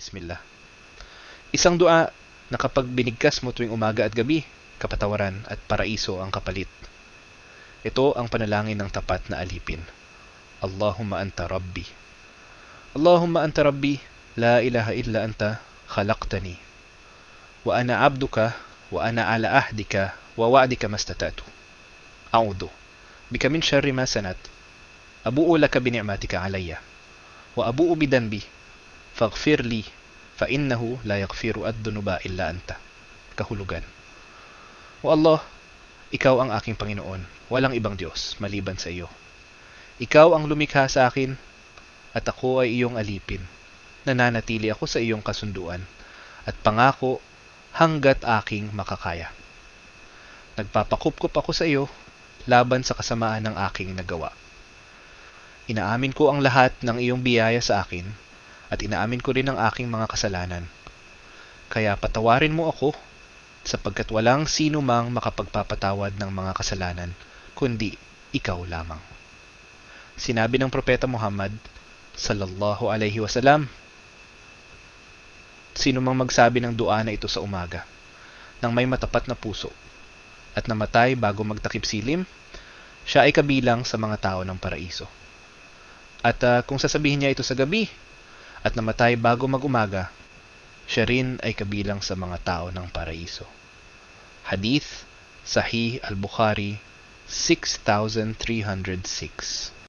Bismillah. Isang dua na kapag binigkas mo tuwing umaga at gabi, kapatawaran at paraiso ang kapalit. Ito ang panalangin ng tapat na alipin. Allahumma anta rabbi. Allahumma anta rabbi, la ilaha illa anta khalaqtani. Wa ana abduka wa ana ala ahdika wa wa'dika mastata'tu. A'udhu bika min sharri ma sanat. Abu'u laka bi ni'matika alayya wa abu'u bi danbi faghfir li fa innahu la yaghfiru ad-dunuba illa anta. Kahulugan. O Allah, ikaw ang aking Panginoon, walang ibang Diyos maliban sa iyo. Ikaw ang lumikha sa akin at ako ay iyong alipin. Nananatili ako sa iyong kasunduan at pangako hanggat aking makakaya. Nagpapakupkup ako sa iyo laban sa kasamaan ng aking nagawa. Inaamin ko ang lahat ng iyong biyaya sa akin at inaamin ko rin ang aking mga kasalanan. Kaya patawarin mo ako sapagkat walang sino mang makapagpapatawad ng mga kasalanan kundi ikaw lamang. Sinabi ng propeta Muhammad sallallahu alaihi wasallam Sino mang magsabi ng dua na ito sa umaga nang may matapat na puso at namatay bago magtakip silim, siya ay kabilang sa mga tao ng paraiso. At uh, kung sasabihin niya ito sa gabi at namatay bago mag-umaga, siya rin ay kabilang sa mga tao ng paraiso. Hadith Sahih al-Bukhari 6306